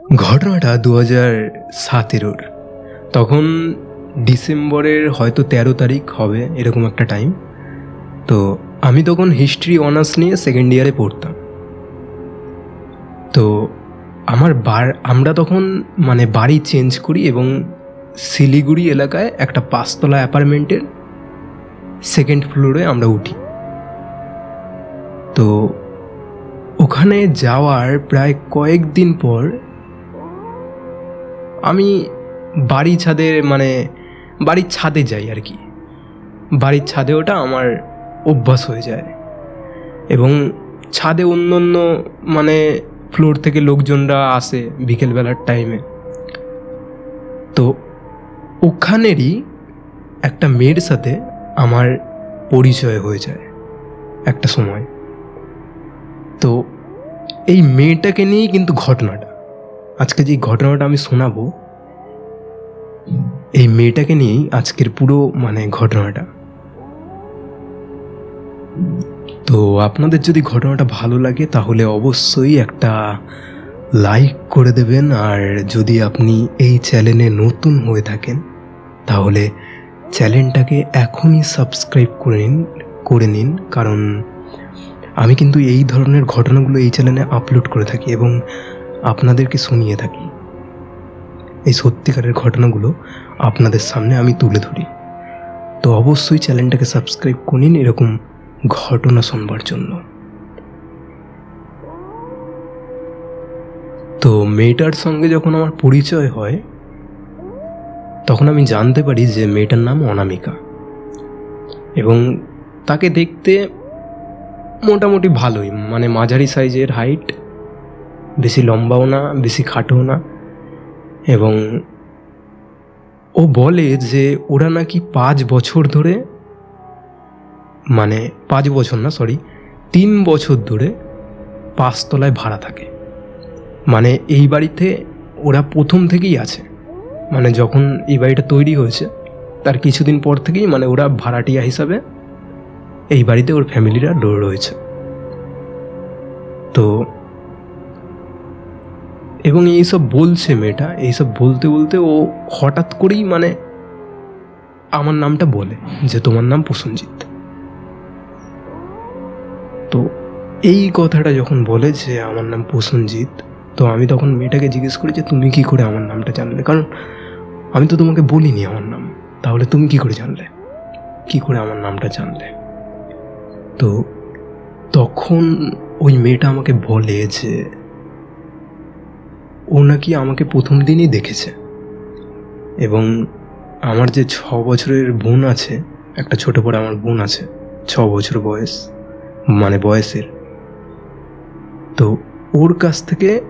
ঘটনাটা দু হাজার সতেরোর। তখন ডিসেম্বরের হয়তো তেরো তারিখ হবে এরকম একটা টাইম তো আমি তখন হিস্ট্রি অনার্স নিয়ে সেকেন্ড ইয়ারে পড়তাম। তো আমার বার, আমরা তখন মানে বাড়ি চেঞ্জ করি এবং শিলিগুড়ি এলাকায় একটা পাঁচতলা অ্যাপার্টমেন্টের সেকেন্ড ফ্লোরে আমরা উঠি। তো ওখানে যাওয়ার প্রায় কয়েকদিন পর আমি বাড়ি ছাদে মানে বাড়ির ছাদে যাই আর কি। বাড়ির ছাদে ওটা আমার অভ্যাস হয়ে যায়। এবং ছাদে অন্য অন্য মানে ফ্লোর থেকে লোকজনরা আসে বিকেলবেলার টাইমে তো ওখানেরই একটা মেয়ের সাথে আমার পরিচয় হয়ে যায় একটা সময়। তো এই মেয়েটাকে নিয়েই কিন্তু ঘটনাটা। আজকে যে ঘটনাটা আমি শোনাবো, এই মেয়েটাকে নিয়েই আজকের পুরো মানে ঘটনাটা। তো আপনাদের যদি ঘটনাটা ভালো লাগে, তাহলে অবশ্যই একটা লাইক করে দেবেন, আর যদি আপনি এই চ্যানেলে নতুন হয়ে থাকেন, তাহলে চ্যানেলটাকে এখনই সাবস্ক্রাইব করে নিন করে নিন, কারণ আমি কিন্তু এই ধরনের ঘটনাগুলো এই চ্যানেলে আপলোড করে থাকি এবং আপনাদেরকে শুনিয়ে থাকি। এই সত্যিকারের ঘটনাগুলো আপনাদের সামনে আমি তুলে ধরি। তো অবশ্যই চ্যানেলটাকে সাবস্ক্রাইব করে নিন এরকম ঘটনা শুনবার জন্য। তো মেয়েটার সঙ্গে যখন আমার পরিচয় হয়, তখন আমি জানতে পারি যে মেয়েটার নাম অনামিকা। এবং তাকে দেখতে মোটামুটি ভালোই মানে মাঝারি সাইজের হাইট বেশি লম্বাও না, বেশি খাটোও না। এবং ও বলে যে ওরা নাকি পাঁচ বছর ধরে মানে পাঁচ বছর না সরি তিন বছর ধরে পাঁচতলায় ভাড়া থাকে। মানে এই বাড়িতে ওরা প্রথম থেকেই আছে। মানে যখন এই বাড়িটা তৈরি হয়েছে, তার কিছুদিন পর থেকেই মানে ওরা ভাড়াটিয়া হিসাবে এই বাড়িতে ওর ফ্যামিলিরা রয়েছে। তো এবং এইসব বলছে মেয়েটা এইসব বলতে বলতে ও হঠাৎ করেই মানে আমার নামটা বলে যে তোমার নাম প্রসঞ্জিৎ। তো এই কথাটা যখন বলে যে আমার নাম প্রসঞ্জিৎ, তো আমি তখন মেয়েটাকে জিজ্ঞেস করি যে তুমি কি করে আমার নামটা জানলে? কারণ আমি তো তোমাকে বলিনি আমার নাম, তাহলে তুমি কি করে জানলে? কি করে আমার নামটা জানলে? তো তখন ওই মেয়েটা আমাকে বলে যে ও নাকি আমাকে প্রথম দিনই দেখেছে। এবং আমার যে ছ বছরের বোন আছে, একটা ছোট পরে আমার বোন আছে, ছ বছর বয়স মানে বয়সের। তো ওর কাছ থেকে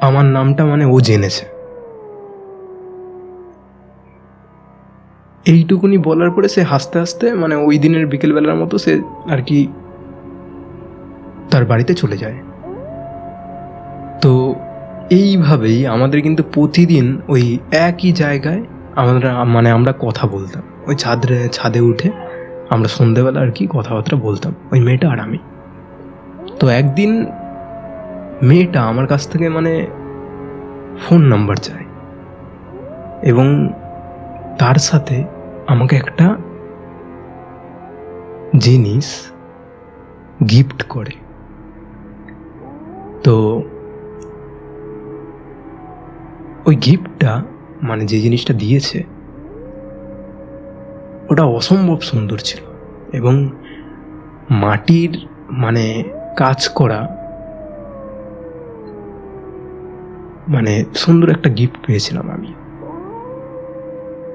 আমার নামটা মানে ও জেনেছে। এইটুকুনি বলার পরে সে হাসতে হাসতে মানে ওই দিনের বিকেলবেলার মতো সে আর কি তার বাড়িতে চলে যায়। তো এইভাবেই আমাদের কিন্তু প্রতিদিন ওই একই জায়গায় আমরা মানে আমরা কথা বলতাম। ওই ছাদে ছাদে উঠে আমরা সন্ধেবেলা আর কি কথাবার্তা বলতাম, ওই মেয়েটা আর আমি। তো একদিন মেয়েটা আমার কাছ থেকে মানে ফোন নাম্বার চায় এবং তার সাথে আমাকে একটা জিনিস গিফট করে। তো ওই গিফটটা মানে যে জিনিসটা দিয়েছে, ওটা অসম্ভব সুন্দর ছিল এবং মাটির মানে কাজ করা মানে সুন্দর একটা গিফট পেয়েছিলাম আমি।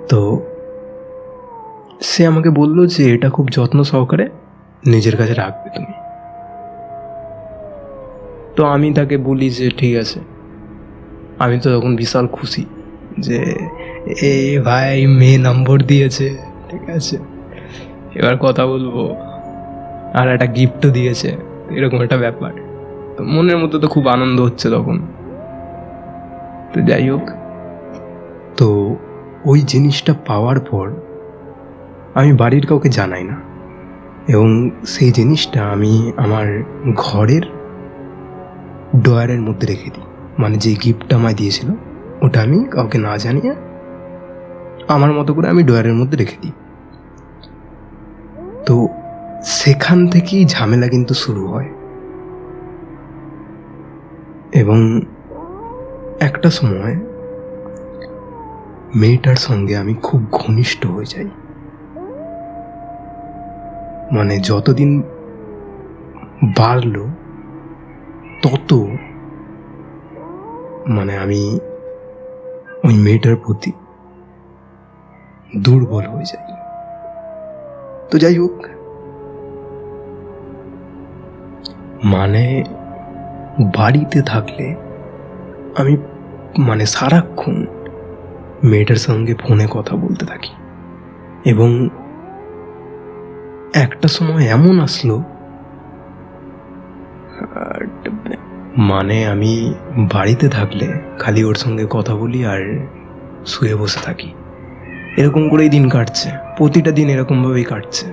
তো সে আমাকে বলল যে এটা খুব যত্ন সহকারে নিজের কাছে রাখবে তুমি। তো আমি তাকে বলি যে ঠিক আছে। আমি তো তখন বিশাল খুশি যে এ ভাই মেয়ে নম্বর দিয়েছে, ঠিক আছে? এবার কথা বলব। আর একটা গিফটও দিয়েছে, এরকম একটা ব্যাপার। তো মনের মধ্যে তো খুব আনন্দ হচ্ছে তখন। তো যাই হোক। তো ওই জিনিসটা পাওয়ার পর আমি বাড়ির কাউকে জানাই না। এবং সেই জিনিসটা আমি আমার ঘরের ডয়ারের মধ্যে রেখে দিই। মানে যে গিফটটা আমায় দিয়েছিল, ওটা আমি কাউকে না জানিয়ে আমার মতো করে আমি ডয়ারের মধ্যে রেখে দিই। তো সেখান থেকেই ঝামেলা কিন্তু শুরু হয়। এবং একটা সময় মেয়েটার সঙ্গে আমি খুব ঘনিষ্ঠ হয়ে যাই। মানে যতদিন বাড়ল, তত মানে আমি ওই মেয়েটার প্রতি দুর্বল হয়ে যাই। তো যাই হোক মানে বাড়িতে থাকলে আমি মানে সারাক্ষণ মেয়েটার সঙ্গে ফোনে কথা বলতে থাকি। এবং একটা সময় এমন আসলো মানে আমি বাড়িতে থাকলে খালি ওর সঙ্গে কথা বলি আর শুয়ে বসে থাকি। এরকম করেই দিন কাটছে, প্রতিটা দিন এরকমভাবেই কাটছে।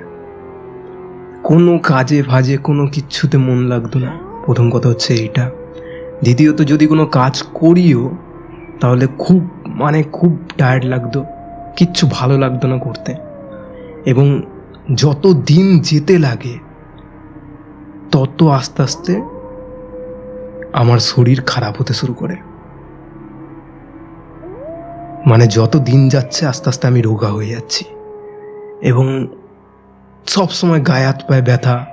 কোনো কাজে ফাজে কোনো কিচ্ছুতে মন লাগতো না। প্রথম কথা হচ্ছে এইটা। দ্বিতীয়ত, যদি কোনো কাজ করিও, তাহলে খুব মানে খুব টায়ার্ড লাগতো। কিচ্ছু ভালো লাগতো না করতে। এবং যত দিন যেতে লাগে, তত আস্তে আস্তে আমার শরীর খারাপ হতে শুরু করে। মানে যত দিন যাচ্ছে, আস্তে আস্তে আমি রোগা হয়ে যাচ্ছি। এবং সব সময় গায়ে হাত পায়ে ব্যথা,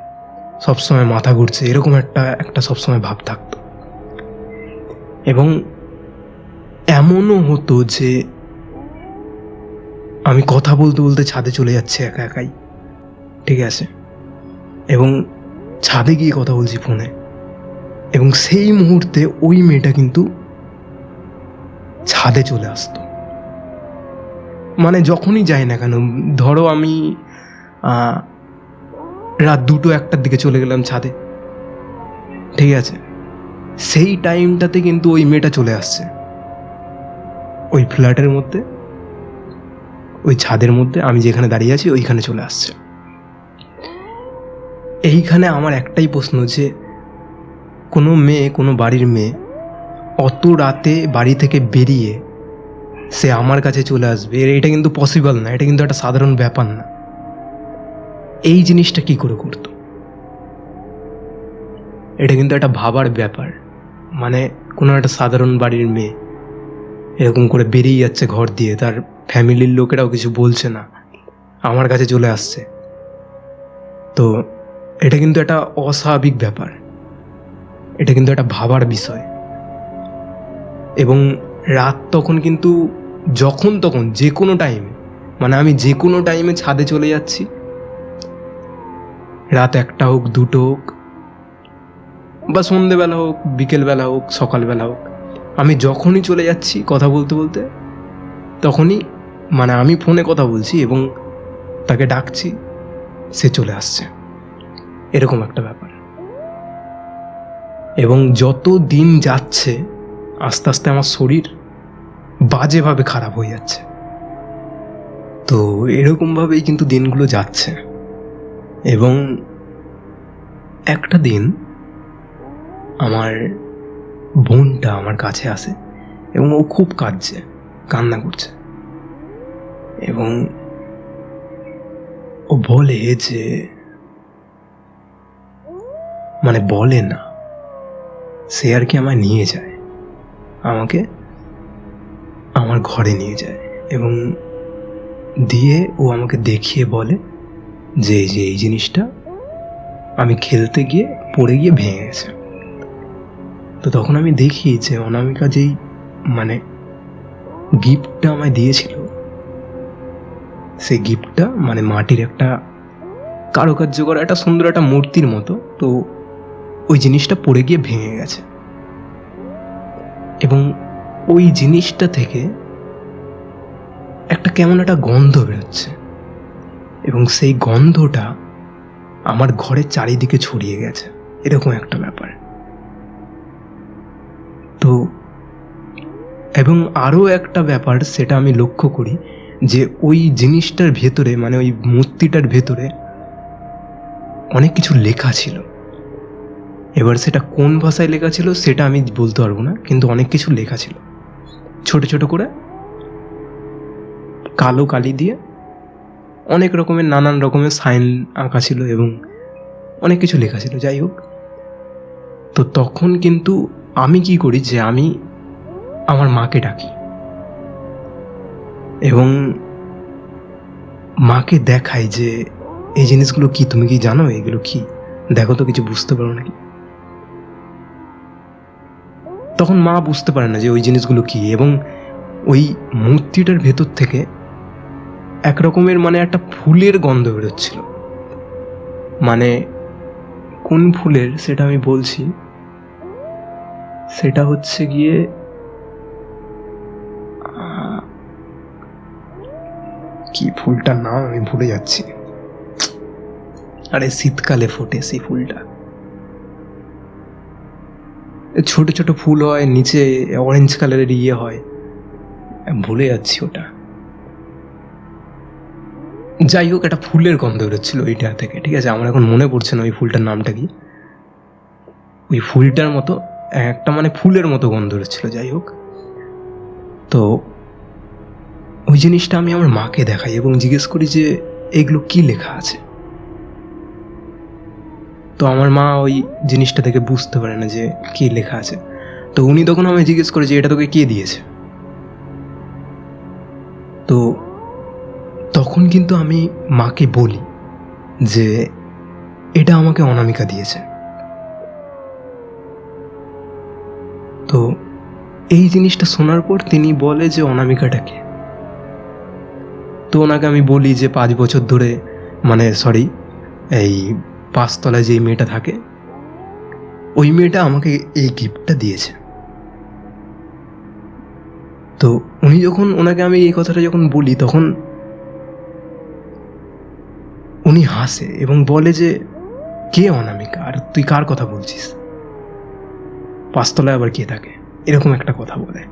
সবসময় মাথা ঘুরছে, এরকম একটা একটা সবসময় ভাব থাকতো। এবং এমনও হতো যে আমি কথা বলতে বলতে ছাদে চলে যাচ্ছি একা একাই। ঠিক আছে? এবং ছাদে গিয়ে কথা বলছি ফোনে। এবং সেই মুহূর্তে ওই মেয়েটা কিন্তু ছাদে চলে আসতো। মানে যখনই যাই না কেন, ধরো আমি রাত দুটো একটার দিকে চলে গেলাম ছাদে। ঠিক আছে? সেই টাইমটাতে কিন্তু ওই মেয়েটা চলে আসছে। ওই ফ্ল্যাটের মধ্যে, ওই ছাদের মধ্যে, আমি যেখানে দাঁড়িয়ে আছি, ওইখানে চলে আসছে। এইখানে আমার একটাই প্রশ্ন যে কোনো মেয়ে, কোনো বাড়ির মেয়ে অত রাতে বাড়ি থেকে বেরিয়ে সে আমার কাছে চলে আসবে। এটা কিন্তু পসিবল না, এটা কিন্তু একটা সাধারণ ব্যাপার না। এই জিনিসটা কি করে করতো? এটা কিন্তু একটা ভাবার ব্যাপার। মানে কোনো একটা সাধারণ বাড়ির মেয়ে এরকম করে বেরিয়ে যাচ্ছে ঘর দিয়ে, তার ফ্যামিলির লোকেরাও কিছু বলছে না, আমার কাছে চলে আসছে। তো এটা কিন্তু একটা অস্বাভাবিক ব্যাপার। এটা কিন্তু একটা ভাবার বিষয়। এবং রাত তখন কিন্তু, যখন তখন যে কোনো টাইমে মানে আমি যে কোনো টাইমে ছাদে চলে যাচ্ছি। রাত একটা হোক, দুটো হোক, বা সন্ধেবেলা হোক, বিকেলবেলা হোক, সকালবেলা হোক, আমি যখনই চলে যাচ্ছি কথা বলতে বলতে, তখনই মানে আমি ফোনে কথা বলছি এবং তাকে ডাকছি, সে চলে আসছে। এরকম একটা ব্যাপার। এবং যত দিন যাচ্ছে, আস্তে আস্তে আমার শরীর বাজেভাবে খারাপ হয়ে যাচ্ছে। তো এরকমভাবেই কিন্তু দিনগুলো যাচ্ছে। এবং একটা দিন আমার বোনটা আমার কাছে আসে এবং ও খুব কাঁদছে, কান্না করছে। এবং ও বলে যে মানে বলে না সে আর কি আমায় নিয়ে যায়। আমাকে আমার ঘরে নিয়ে যায় এবং দিয়ে ও আমাকে দেখিয়ে বলে যে এই যে এই জিনিসটা আমি খেলতে গিয়ে পড়ে গিয়ে ভেঙে গেছে। তো তখন আমি দেখি যে অনামিকা যেই মানে গিফটটা আমায় দিয়েছিল, সেই গিফটটা মানে মাটির একটা কারুকার্য করা, একটা সুন্দর একটা মূর্তির মতো। তো ওই জিনিসটা পড়ে গিয়ে ভেঙে গেছে। এবং ওই জিনিসটা থেকে একটা কেমন একটা গন্ধ বেরোচ্ছে। এবং সেই গন্ধটা আমার ঘরের চারিদিকে ছড়িয়ে গেছে। এরকম একটা ব্যাপার। তো, এবং আরও একটা ব্যাপার সেটা আমি লক্ষ্য করি যে ওই জিনিসটার ভেতরে মানে ওই মূর্তিটার ভেতরে অনেক কিছু লেখা ছিল। এবার সেটা কোন ভাষায় লেখা ছিল সেটা আমি বলতে পারব না, কিন্তু অনেক কিছু লেখা ছিল। ছোট ছোট করে, কালো কালি দিয়ে, অনেক রকমের, নানান রকমের সাইন আঁকা ছিল এবং অনেক কিছু লেখা ছিল। যাই হোক, তো তখন কিন্তু আমি কি করি যে আমি আমার মাকে ডাকি এবং মাকে দেখাই যে, এই জিনিসগুলো কি? তুমি কি জানো? এগুলো কি? দেখো তো, কিছু বুঝতে পারো নাকি? তখন মা বুঝতে পারে না যে ওই জিনিসগুলো কি এবং ওই মূর্তিটার ভেতর থেকে এক রকমের মানে একটা ফুলের গন্ধ বেরোচ্ছিল। মানে কোন ফুলের সেটা আমি বলছি? সেটা হচ্ছে গিয়ে কি ফুলটার নাম আমি ভুলে যাচ্ছি। আরে শীতকালে ফোটে সেই ফুলটা। ছোট ছোট ফুল হয়, নিচে অরেঞ্জ কালারের ইয়ে হয়। ভুলে যাচ্ছি ওটা। যাই হোক, একটা ফুলের গন্ধ বেরোচ্ছিল ওইটা থেকে, ঠিক আছে? আমার এখন মনে পড়ছে না ওই ফুলটার নামটা কি। ওই ফুলটার মতো, একটা মানে ফুলের মতো গন্ধ বেরোচ্ছিল, যাই হোক। তো ওই জিনিসটা আমি আমার মাকে দেখাই এবং জিজ্ঞেস করি যে, এগুলো কি লেখা আছে? তো আমার মা ওই জিনিসটা থেকে বুঝতে পারে না যে কি লেখা আছে। তো উনি তখন আমায় জিজ্ঞেস করে যে, এটা তোকে কে দিয়েছে? তো তখন কিন্তু আমি মাকে বলি যে, এটা আমাকে অনামিকা দিয়েছে। তো এই জিনিসটা শোনার পর তিনি বলে যে অনামিকাটাকে তো ওনাকে আমি বলি যে, পাঁচ বছর ধরে মানে সরি, এই পাঁচতলায় যেই মেয়েটা থাকে, ওই মেয়েটা আমাকে এই গিফটটা দিয়েছে। তো উনি যখন ওনাকে আমি এই কথাটা যখন বলি, তখন উনি হাসে এবং বলে যে, কে অনামিকা? আর তুই কার কথা বলছিস? পাঁচতলায় আবার কে থাকে? এরকম একটা কথা বলে।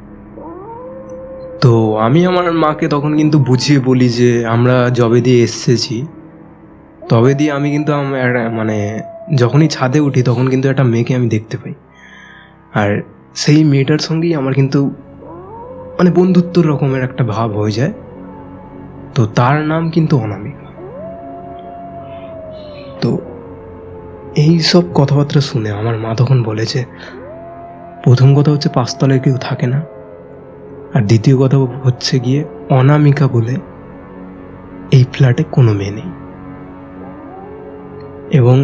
তো আমি আমার মাকে তখন কিন্তু বুঝিয়ে বলি যে, আমরা জবে দিয়ে এসেছি তবে দিয়ে আমি কিন্তু আমার মানে যখনই ছাদে উঠি তখন কিন্তু একটা মেয়েকে আমি দেখতে পাই। আর সেই মেয়েটার সঙ্গেই আমার কিন্তু মানে বন্ধুত্ব রকমের একটা ভাব হয়ে যায়। তো তার নাম কিন্তু অনামিকা। তো এই সব কথাবার্তা শুনে আমার মা তখন বলেছে প্রথম কথা হচ্ছে পাঁচতলায় কেউ থাকে না। আর দ্বিতীয় কথা হচ্ছে গিয়ে অনামিকা বলে এই ফ্ল্যাটে কোনো মেয়ে নেই। এবং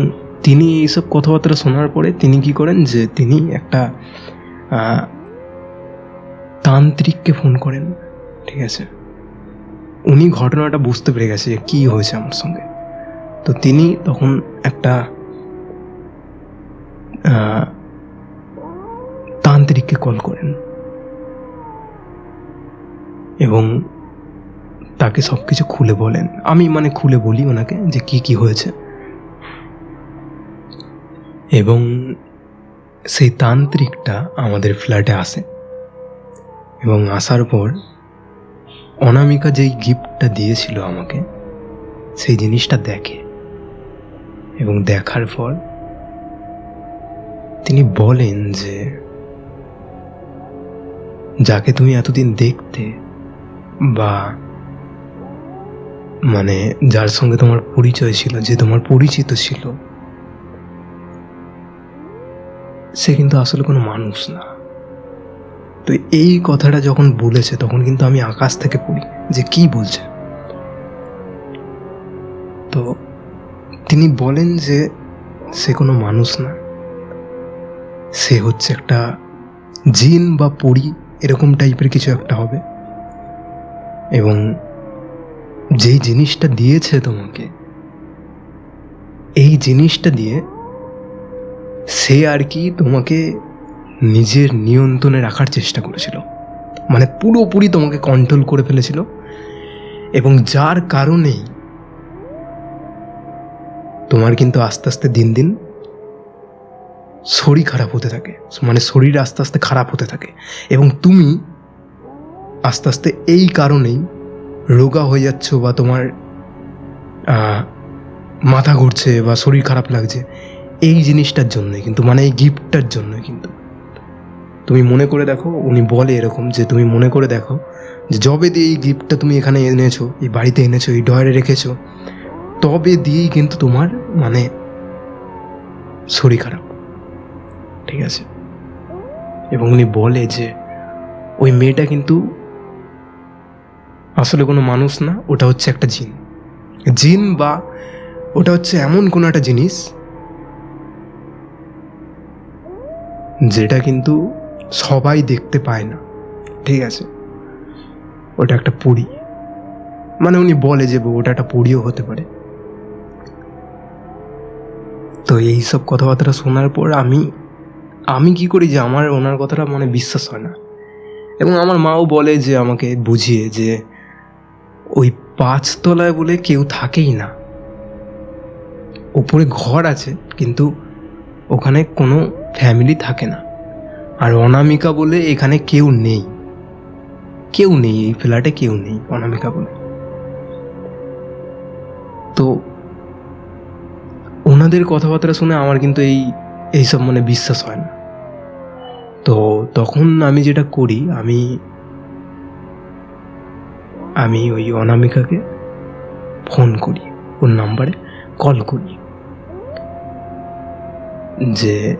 তিনি এইসব কথাবার্তা শোনার পরে তিনি কি করেন যে তিনি একটা তান্ত্রিককে ফোন করেন, ঠিক আছে? উনি ঘটনাটা বুঝতে পেরে গেছে যে কী হয়েছে আমার সঙ্গে। তো তিনি তখন একটা তান্ত্রিককে কল করেন। এবং তাকে সব কিছু খুলে বলেন। আমি মানে খুলে বলি ওনাকে যে কি কি হয়েছে। এবং সেই তান্ত্রিকটা আমাদের ফ্ল্যাটে আসে। এবং আসার পর অনামিকা যেই গিফটটা দিয়েছিল আমাকে, সেই জিনিসটা দেখে। এবং দেখার পর তিনি বলেন যে, যাকে তুমি এতদিন দেখতে বা মানে যার সঙ্গে তোমার পরিচয় ছিল, যে তোমার পরিচিত ছিল সে কিন্তু আসলে কোনো মানুষ না। তো এই কথাটা যখন বলেছে, তখন কিন্তু আমি আকাশ থেকে পড়ি যে কি বলছে। তো তিনি বলেন যে সে কোনো মানুষ না। সে হচ্ছে একটা জিন বা পরি, এরকম টাইপের কিছু একটা হবে। এবং যেই জিনিসটা দিয়েছে তোমাকে, এই জিনিসটা দিয়ে সে আর কি তোমাকে নিজের নিয়ন্ত্রণে রাখার চেষ্টা করেছিল। মানে পুরোপুরি তোমাকে কন্ট্রোল করে ফেলেছিল। এবং যার কারণেই তোমার কিন্তু আস্তে আস্তে দিন দিন শরীর খারাপ হতে থাকে। মানে শরীর আস্তে আস্তে খারাপ হতে থাকে। এবং তুমি আস্তে আস্তে এই কারণেই রোগা হয়ে যাচ্ছ বা তোমার মাথা ঘুরছে বা শরীর খারাপ লাগছে। এই জিনিসটার জন্য কিন্তু মানে এই গিফটটার জন্য কিন্তু। তুমি মনে করে দেখো, উনি বলে এরকম যে, তুমি মনে করে দেখো যে, যবে দিয়ে এই গিফটটা তুমি এখানে এনেছো, এই বাড়িতে এনেছো, এই ডয়ারে রেখেছো, তবে দিয়েই কিন্তু তোমার মানে শরীর খারাপ। ঠিক আছে? এবং উনি বলে যে, ওই মেয়েটা কিন্তু আসলে কোনো মানুষ না, ওটা হচ্ছে একটা জিন। জিন বা, ওটা হচ্ছে এমন কোনো একটা জিনিস যেটা কিন্তু সবাই দেখতে পায় না, ঠিক আছে? ওটা একটা পুরী। মানে উনি বলে যে ওটা একটা পুরীও হতে পারে। তো এই সব কথাবার্তা শোনার পর আমি আমি কি করি যে আমার ওনার কথাটা মানে বিশ্বাস হয় না। এবং আমার মাও বলে যে আমাকে বুঝিয়ে যে ওই পাঁচতলায় বলে কেউ থাকেই না। উপরে ঘর আছে, কিন্তু ওখানে কোনো ফ্যামিলি থাকে না। আর অনামিকা বলে এখানে কেউ নেই। কেউ নেই, এই ফ্ল্যাটে কেউ নেই, অনামিকা বলে। তো ওনাদের কথাবার্তা শুনে আমার কিন্তু এই এইসব মানে বিশ্বাস হয় না। তো তখন আমি যেটা করি, আমি আমি ওই অনামিকাকে ফোন করি, ওর নাম্বারে কল করি। যে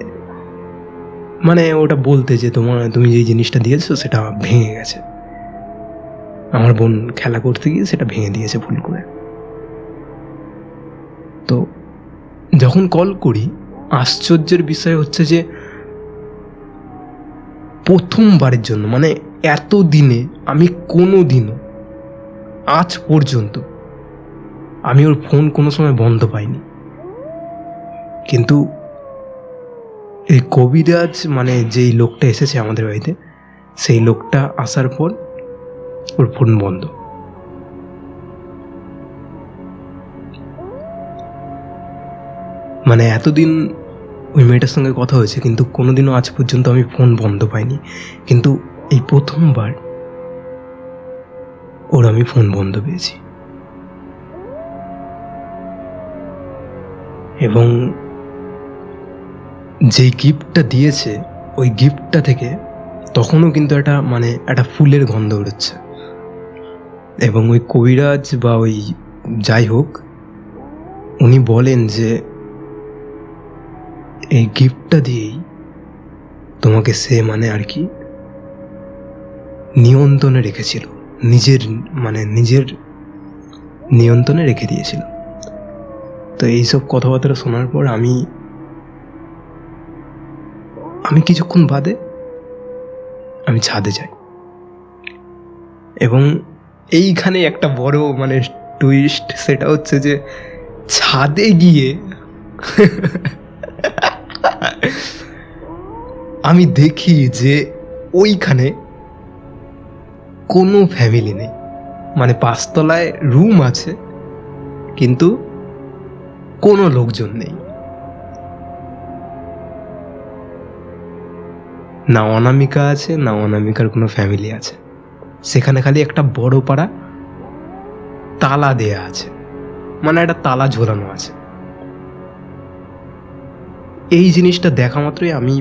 মানে ওটা বলতে যে তোমার, তুমি যে জিনিসটা দিয়েছ সেটা ভেঙে গেছে। আমার বোন খেলা করতে গিয়ে সেটা ভেঙে দিয়েছে ভুল করে। তো যখন কল করি, আশ্চর্যের বিষয় হচ্ছে যে প্রথমবারের জন্য মানে এত দিনে আমি কোনো দিনও আজ পর্যন্ত, আমি ওর ফোন কোনো সময় বন্ধ পাইনি। কিন্তু এই কবিরাজ মানে যেই লোকটা এসেছে আমাদের বাড়িতে, সেই লোকটা আসার পর ওর ফোন বন্ধ। মানে এতদিন ওই মেয়েটার সঙ্গে কথা হয়েছে, কিন্তু কোনোদিনও আজ পর্যন্ত আমি ফোন বন্ধ পাইনি। কিন্তু এই প্রথমবার ওর আমি ফোন বন্ধ পেয়েছি। এবং যে গিফটটা দিয়েছে, ওই গিফটটা থেকে তখনও কিন্তু একটা মানে একটা ফুলের গন্ধ উড়ছে। এবং ওই কবিরাজ বা ওই যাই হোক, উনি বলেন যে, এই গিফটটা দিয়েই তোমাকে সে মানে আর কি নিয়ন্ত্রণে রেখেছিল। নিজের মানে নিজের নিয়ন্ত্রণে রেখে দিয়েছিল। তো এইসব কথাবার্তা শোনার পর আমি আমি কিছুক্ষণ বাদে আমি ছাদে যাই। এবং এইখানে একটা বড় মানে টুইস্ট সেটা হচ্ছে যে ছাদে গিয়ে আমি দেখি যে ওইখানে কোনো ফ্যামিলি নেই। মানে পাঁচতলায় রুম আছে, কিন্তু কোনো লোকজন নেই। না অনামিকা আছে, না অনামিকার কোনো ফ্যামিলি আছে। সেখানে খালি একটা বড় পাড়া তালা দেয়া আছে। মানে একটা তালা ঝোলানো আছে। এই জিনিসটা দেখা মাত্রই আমি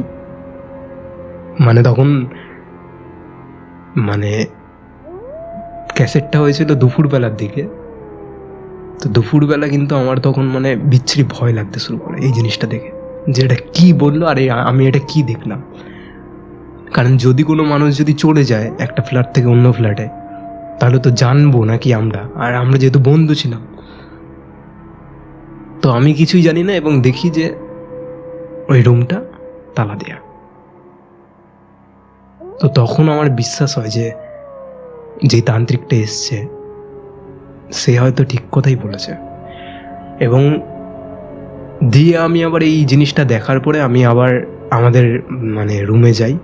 মানে তখন মানে ক্যাসেটটা হয়েছিল দুপুরবেলার দিকে। তো দুপুরবেলা কিন্তু আমার তখন মানে বিচ্ছিরি ভয় লাগতে শুরু করে এই জিনিসটা দেখে যে এটা কী বলল আর আমি এটা কি দেখলাম। কারণ যদি কোনো মানুষ যদি চলে যায় একটা ফ্ল্যাট থেকে অন্য ফ্ল্যাটে তাহলে তো জানব নাকি আমরা। আর আমরা যেহেতু বন্ধু ছিলাম। তো আমি কিছুই জানি না এবং দেখি যে ওই রুমটা তালা দেয়া। তো তখন আমার বিশ্বাস হয় যে যে তান্ত্রিকটা এসছে, সে হয়তো ঠিক কথাই বলেছে। এবং দিয়ে আমি আবার এই জিনিসটা দেখার পরে আমি আবার আমাদের মানে রুমে যাই।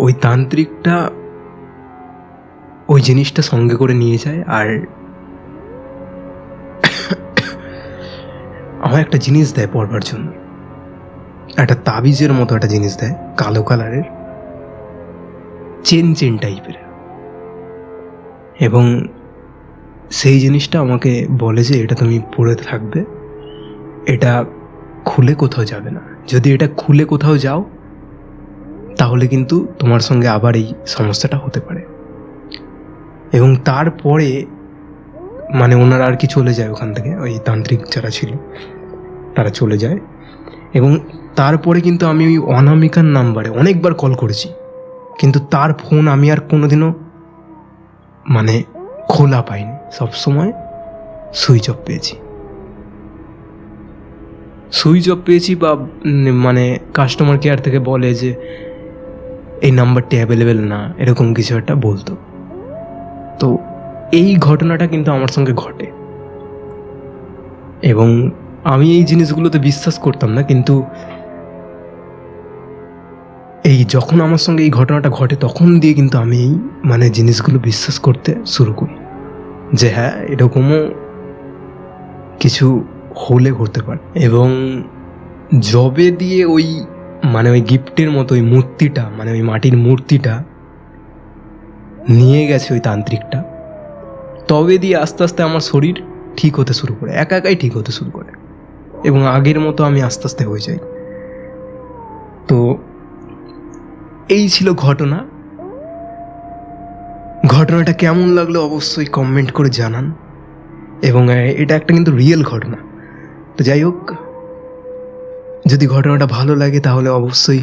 ওই তান্ত্রিকটা ওই জিনিসটা সঙ্গে করে নিয়ে যায় আর আমার একটা জিনিস দেয় পড়বার জন্য। একটা তাবিজের মতো একটা জিনিস দেয়, কালো কালারের। চেন চেন টাইপের। এবং সেই জিনিসটা আমাকে বলে যে, এটা তুমি পড়ে থাকবে। এটা খুলে কোথাও যাবে না। যদি এটা খুলে কোথাও যাও তাহলে কিন্তু তোমার সঙ্গে আবার এই সমস্যাটা হতে পারে। এবং তারপরে মানে ওনারা আর কি চলে যায় ওখান থেকে, ওই তান্ত্রিক যারা ছিল, তারা চলে যায়। এবং তারপরে কিন্তু আমি ওই অনামিকার নাম্বারে অনেকবার কল করেছি, কিন্তু তার ফোন আমি আর কোনোদিনও মানে খোলা পাইনি। সবসময় সুইচ অফ পেয়েছি। সুইচ অফ পেয়েছি বা মানে কাস্টমার কেয়ার থেকে বলে যে এই নাম্বারটি অ্যাভেলেবেল না, এরকম কিছু একটা বলতো। তো এই ঘটনাটা কিন্তু আমার সঙ্গে ঘটে। এবং আমি এই জিনিসগুলোতে বিশ্বাস করতাম না, কিন্তু এই যখন আমার সঙ্গে এই ঘটনাটা ঘটে, তখন দিয়ে কিন্তু আমি এই মানে জিনিসগুলো বিশ্বাস করতে শুরু করি। যে হ্যাঁ এরকমও কিছু হলে হতে পারে। এবং জবে দিয়ে ওই মানে ওই গিফটের মতো ওই মূর্তিটা মানে ওই মাটির মূর্তিটা নিয়ে গেছে ওই তান্ত্রিকটা। তবে দিয়ে আস্তে আস্তে আমার শরীর ঠিক হতে শুরু করে, একা একাই ঠিক হতে শুরু করে। এবং আগের মতো আমি আস্তে আস্তে হয়ে যাই। তো এই ছিল ঘটনা। ঘটনাটা কেমন লাগল অবশ্যই কমেন্ট করে জানান। এবং এটা একটা কিন্তু রিয়েল ঘটনা। তো যাই হোক যদি ঘটনাটা ভালো লাগে, তাহলে অবশ্যই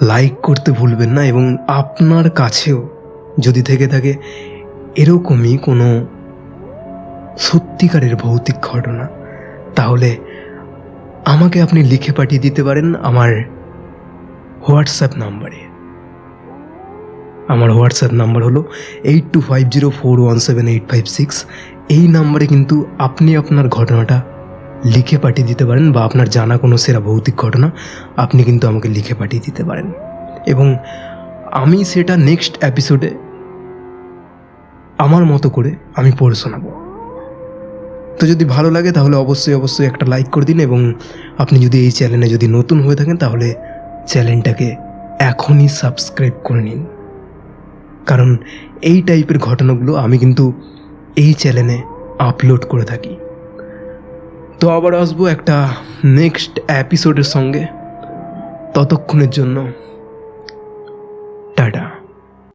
লাইক করতে ভুলবেন না এবং আপনার কাছেও যদি থেকে থাকে এরকমই কোনো সত্যিকারের ভৌতিক ঘটনা, তাহলে আমাকে আপনি লিখে পাঠিয়ে দিতে পারেন আমার হোয়াটসঅ্যাপ নাম্বারে। আমার হোয়াটসঅ্যাপ নাম্বার হলো eight two five zero four one seven eight five six এই নাম্বারে কিন্তু আপনি আপনার ঘটনাটা লিখে পাঠিয়ে দিতে পারেন বা আপনার জানা কোনো সেরা ভৌতিক ঘটনা, আপনি কিন্তু আমাকে লিখে পাঠিয়ে দিতে পারেন। এবং আমি সেটা নেক্সট এপিসোডে আমার মতো করে আমি পড়ে শোনাবো। তো যদি ভালো লাগে তাহলে অবশ্যই অবশ্যই একটা লাইক করে দিন এবং আপনি যদি এই চ্যানেলে যদি নতুন হয়ে থাকেন তাহলে চ্যানেলটাকে এখনই সাবস্ক্রাইব করে নিন। কারণ এই টাইপের ঘটনাগুলো আমি কিন্তু এই চ্যানেলে আপলোড করে থাকি। তো আবার আসব একটা নেক্সট অ্যাপিসোডের সঙ্গে। ততক্ষণের জন্য টাটা।